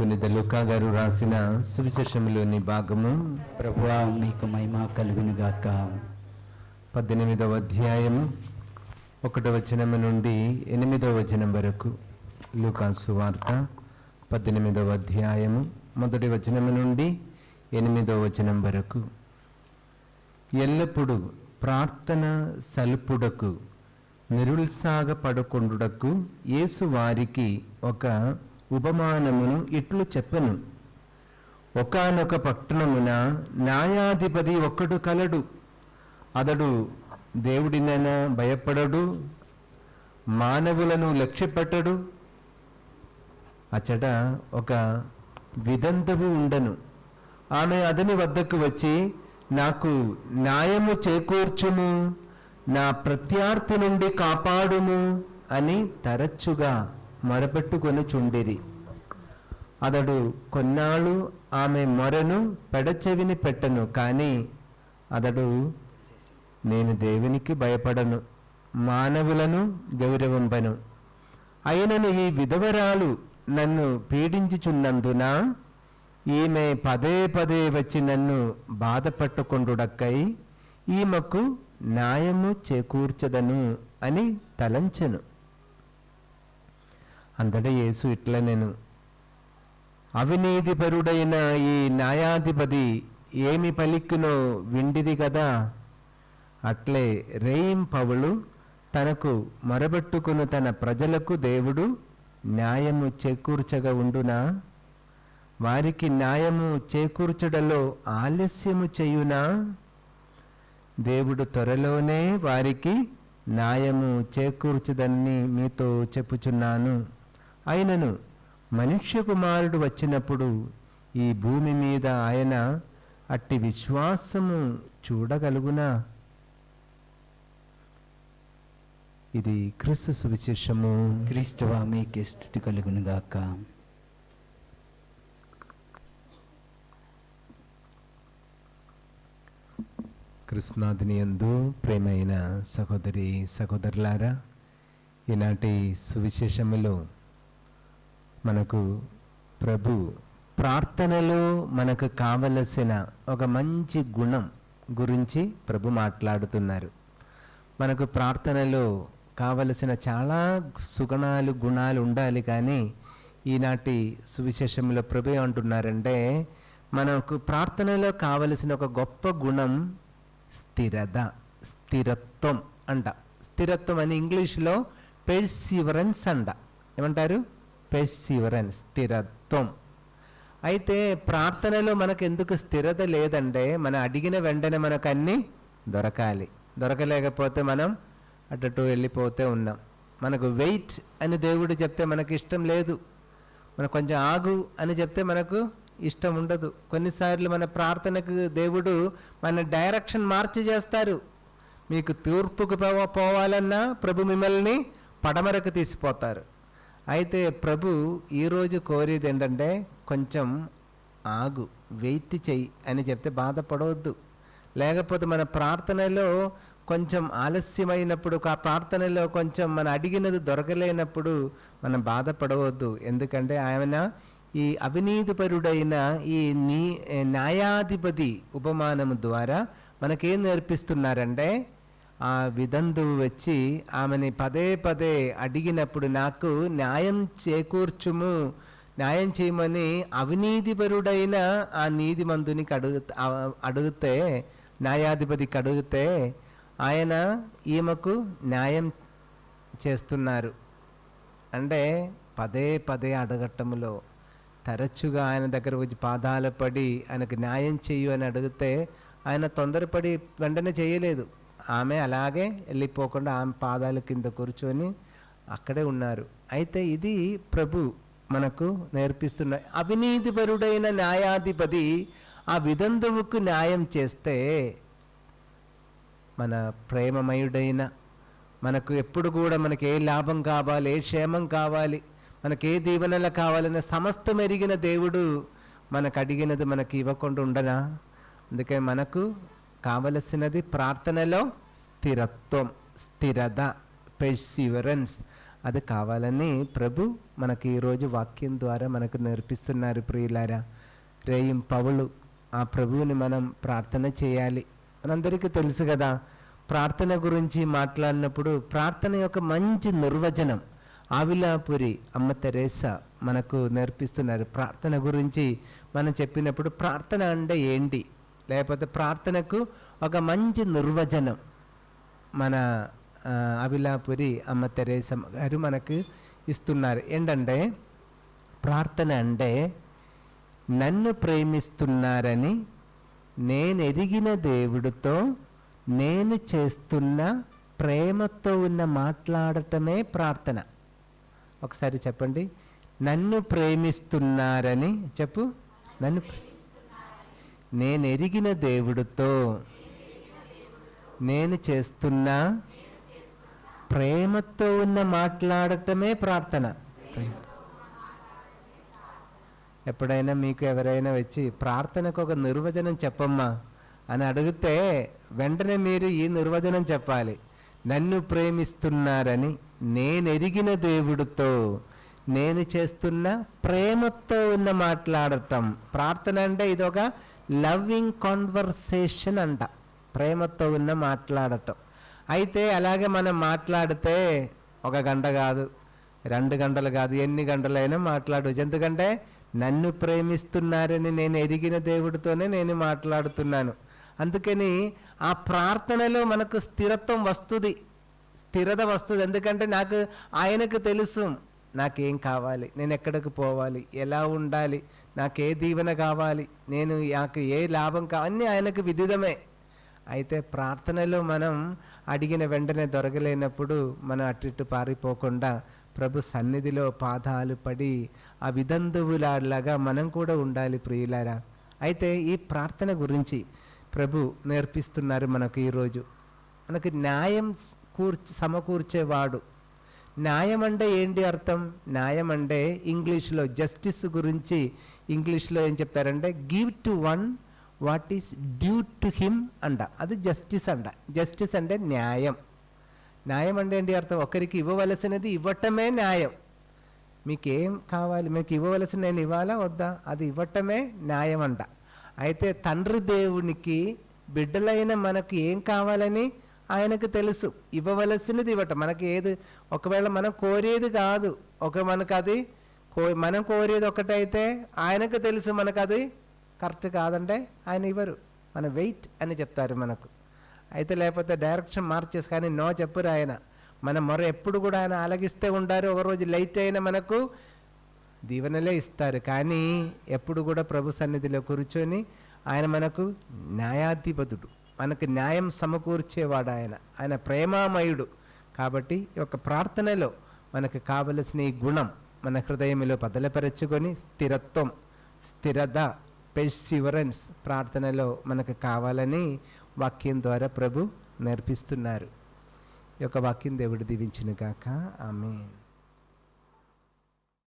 పునిత లుకా గారు రాసిన సువిశేషంలోని భాగము. ప్రభువా మీకు మహిమ కలుగును గాక. పద్దెనిమిదవ అధ్యాయము ఒకటవ వచనము నుండి ఎనిమిదవ వచనం వరకు. లూకాసు వార్త పద్దెనిమిదవ అధ్యాయము మొదటి వచనము నుండి ఎనిమిదవ వచనం వరకు. ఎల్లప్పుడూ ప్రార్థన సలుపుడకు నిరుత్సాహపడకుండుటకు యేసు వారికి ఒక ఉపమానమును ఇట్లు చెప్పెను. ఒకానొక పట్టణమున న్యాయాధిపతి ఒక్కడు కలడు. అతడు దేవుడినైన భయపడడు మానవులను లక్ష్యపెట్టడు. అచ్చట ఒక విదంతవు ఉండను. ఆమె అతని వద్దకు వచ్చి నాకు న్యాయము చేకూర్చుము నా ప్రత్యర్థి నుండి కాపాడుము అని తరచుగా మొరపెట్టుకొని చుండిరి అతడు కొన్నాళ్ళు ఆమె మొరను పెడచెవిని పెట్టను కానీ అతడు నేను దేవునికి భయపడను మానవులను గౌరవంపను. అయినను ఈ విధవరాలు నన్ను పీడించుచున్నందున ఈమె పదే పదే వచ్చి నన్ను బాధపట్టుకొండుడక్కై ఈమెకు న్యాయము చేకూర్చదను అని తలంచెను. అంతటా యేసు ఇట్లా నేను అవినీతిపరుడైన ఈ న్యాయాధిపతి ఏమి పలిక్కునో విండిది కదా. అట్లే రేయింపవులు తనకు మొరబెట్టుకుని తన ప్రజలకు దేవుడు న్యాయము చేకూర్చగా ఉండునా? వారికి న్యాయము చేకూర్చడలో ఆలస్యము చేయునా? దేవుడు త్వరలోనే వారికి న్యాయము చేకూర్చదని మీతో చెప్పుచున్నాను. అయినను మనుష్య కుమారుడు వచ్చినప్పుడు ఈ భూమి మీద ఆయన అట్టి విశ్వాసము చూడగలుగునా? ఇది క్రీస్తు సువిశేషము. క్రీస్తువా మీకే స్థుతి కలుగును గాక కృష్ణాదిని యందు ప్రేమైన సహోదరి సహోదరులారా ఈనాటి సువిశేషములో మనకు ప్రభు ప్రార్థనలో మనకు కావలసిన ఒక మంచి గుణం గురించి ప్రభు మాట్లాడుతున్నారు. మనకు ప్రార్థనలో కావలసిన చాలా సుగుణాలు గుణాలు ఉండాలి కానీ ఈనాటి సువిశేషంలో ప్రభు అంటున్నారంటే మనకు ప్రార్థనలో కావలసిన ఒక గొప్ప గుణం స్థిరత స్థిరత్వం అంట. స్థిరత్వం అని ఇంగ్లీష్లో పెర్సివరెన్స్ అంట. ఏమంటారు? పెర్సివరెన్స్ స్థిరత్వం. అయితే ప్రార్థనలో మనకు ఎందుకు స్థిరత లేదంటే మనం అడిగిన వెంటనే మనకు అన్నీ దొరకాలి. దొరకలేకపోతే మనం అటు వెళ్ళిపోతే ఉన్నాం. మనకు వెయిట్ అని దేవుడు చెప్తే మనకు ఇష్టం లేదు. మనకు కొంచెం ఆగు అని చెప్తే మనకు ఇష్టం ఉండదు. కొన్నిసార్లు మన ప్రార్థనకు దేవుడు మన డైరెక్షన్ మార్చి చేస్తారు. మీకు తూర్పుకు పో- పోవాలన్నా ప్రభు మిమ్మల్ని పడమరకు తీసిపోతారు. అయితే ప్రభు ఈరోజు కోరేది ఏంటంటే కొంచెం ఆగు వెయిట్ చెయ్యి అని చెప్తే బాధపడవద్దు. లేకపోతే మన ప్రార్థనలో కొంచెం ఆలస్యమైనప్పుడు ఆ ప్రార్థనలో కొంచెం మన అడిగినది దొరకలేనప్పుడు మనం బాధపడవద్దు. ఎందుకంటే ఆయన ఈ అవినీతిపరుడైన ఈ నీ న్యాయాధిపతి ఉపమానము ద్వారా మనకేం నేర్పిస్తున్నారంటే ఆ విదంధువు వచ్చి ఆమెని పదే పదే అడిగినప్పుడు నాకు న్యాయం చేకూర్చుము న్యాయం చేయమని అవినీతిపరుడైన ఆ నీతిమంతునికి అడుగు అడిగితే న్యాయాధిపతికి అడిగితే ఆయన ఈమెకు న్యాయం చేస్తున్నారు. అంటే పదే పదే అడగటములో తరచుగా ఆయన దగ్గర వచ్చి పాదాలు పడి ఆయనకు న్యాయం చేయు అని అడిగితే ఆయన తొందరపడి వెంటనే చేయలేదు. ఆమె అలాగే వెళ్ళిపోకుండా ఆమె పాదాల కింద కూర్చొని అక్కడే ఉన్నారు. అయితే ఇది ప్రభు మనకు నేర్పిస్తున్న అవినీతిపరుడైన న్యాయాధిపతి ఆ విదంతువుకు న్యాయం చేస్తే మన ప్రేమమయుడైన మనకు ఎప్పుడు కూడా మనకి ఏ లాభం కావాలి ఏ క్షేమం కావాలి మనకి ఏ దీవెనలు కావాలనే సమస్తం ఎరిగిన దేవుడు మనకు అడిగినది మనకి ఇవ్వకుండా ఉండనా? అందుకే మనకు కావలసినది ప్రార్థనలో స్థిరత్వం స్థిరత పెర్సివరెన్స్ అది కావాలని ప్రభు మనకి ఈరోజు వాక్యం ద్వారా మనకు నేర్పిస్తున్నారు ప్రియులారా. రేయిం పవులు ఆ ప్రభువుని మనం ప్రార్థన చేయాలి. మనందరికీ తెలుసు కదా ప్రార్థన గురించి మాట్లాడినప్పుడు ప్రార్థన యొక్క మంచి నిర్వచనం ఆవిలాపురి అమ్మ తెరేసా మనకు నేర్పిస్తున్నారు. ప్రార్థన గురించి మనం చెప్పినప్పుడు ప్రార్థన అంటే ఏంటి? లేకపోతే ప్రార్థనకు ఒక మంచి నిర్వచనం. మన అవిలాపురి అమ్మ తెరేసమ్మ గారు మనకు ఇస్తున్నారు. ఏంటంటే ప్రార్థన అంటే నన్ను ప్రేమిస్తున్నారని నేను ఎరిగిన దేవుడితో నేను చేస్తున్న ప్రేమతో ఉన్న మాట్లాడటమే ప్రార్థన. ఒకసారి చెప్పండి. నన్ను ప్రేమిస్తున్నారని చెప్పు. నన్ను నేనెరిగిన నేను ఎరిగిన దేవుడితో నేను చేస్తున్న ప్రేమతో ఉన్న మాట్లాడటమే ప్రార్థన ప్రేమ. ఎప్పుడైనా మీకు ఎవరైనా వచ్చి ప్రార్థనకు ఒక నిర్వచనం చెప్పమ్మా అని అడిగితే వెంటనే మీరు ఈ నిర్వచనం చెప్పాలి నన్ను ప్రేమిస్తున్నారని నేను ఎరిగిన దేవుడితో నేను చేస్తున్న ప్రేమతో ఉన్న మాట్లాడటం ప్రార్థన అంటే ఇది ఒక లవ్వింగ్ కాన్వర్సేషన్ అంట. ప్రేమతో ఉన్న మాట్లాడటం. అయితే అలాగే మనం మాట్లాడితే ఒక గంట కాదు రెండు గంటలు కాదు ఎన్ని గంటలైనా మాట్లాడవచ్చు ఎందుకంటే నన్ను ప్రేమిస్తున్నారని నేను ఎరిగిన దేవుడితోనే నేను మాట్లాడుతున్నాను. అందుకని ఆ ప్రార్థనలో మనకు స్థిరత్వం వస్తుంది. స్థిరత వస్తుంది. ఎందుకంటే నాకు ఆయనకు తెలుసు. నాకేం కావాలి? నేను ఎక్కడికి పోవాలి? ఎలా ఉండాలి? నాకు ఏ దీవెన కావాలి. నేను నాకు ఏ లాభం కావాలి అన్నీ ఆయనకు విదితమే. అయితే ప్రార్థనలో మనం అడిగిన వెంటనే దొరకలేనప్పుడు మనం అటు ఇటు పారిపోకుండా ప్రభు సన్నిధిలో పాదాలు పడి ఆ విదంతువులాగా మనం కూడా ఉండాలి ప్రియులారా. అయితే ఈ ప్రార్థన గురించి ప్రభు నేర్పిస్తున్నారు మనకు ఈరోజు. మనకు న్యాయం స్- కూర్చి సమకూర్చేవాడు. న్యాయం అంటే ఏంటి అర్థం? న్యాయం అంటే ఇంగ్లీష్లో జస్టిస్ గురించి ఇంగ్లీష్లో ఏం చెప్తారంటే give to one what is due to him అంట. అది జస్టిస్ అంట. జస్టిస్ అంటే న్యాయం. న్యాయం అంటే ఏంటి అర్థం? ఒకరికి ఇవ్వవలసినది ఇవ్వటమే న్యాయం. మీకేం కావాలి? మీకు ఇవ్వవలసిన నేను ఇవ్వాలా? వద్దా? అది ఇవ్వటమే న్యాయం అంట. అయితే తండ్రి దేవునికి బిడ్డలైన మనకు ఏం కావాలని ఆయనకు తెలుసు. ఇవ్వవలసినది ఇవ్వటం. మనకి ఏది? ఒకవేళ మనం కోరేది కాదు. ఒక మనకు అది కో మనం కోరేది ఒకటైతే ఆయనకు తెలుసు మనకు అది కరెక్ట్ కాదంటే ఆయన ఇవ్వరు. మన వెయిట్ అని చెప్తారు మనకు. అయితే లేకపోతే డైరెక్షన్ మార్చేసి కానీ నో చెప్పురు ఆయన. మన మరో ఎప్పుడు కూడా ఆయన ఆలగిస్తే ఉంటారు ఒకరోజు లైట్ అయినా మనకు దీవెనలే ఇస్తారు. కానీ ఎప్పుడు కూడా ప్రభు సన్నిధిలో కూర్చొని ఆయన మనకు న్యాయాధిపతుడు. మనకు న్యాయం సమకూర్చేవాడు ఆయన. ఆయన ప్రేమామయుడు. కాబట్టి ఈ యొక్క ప్రార్థనలో మనకు కావలసిన ఈ గుణం మన హృదయంలో బదలపరచుకొని స్థిరత్వం స్థిరత పెర్సివరెన్స్ ప్రార్థనలో మనకు కావాలని వాక్యం ద్వారా ప్రభు నేర్పిస్తున్నారు. ఈ యొక్క వాక్యం దేవుడు దీవించినగాక. ఆమె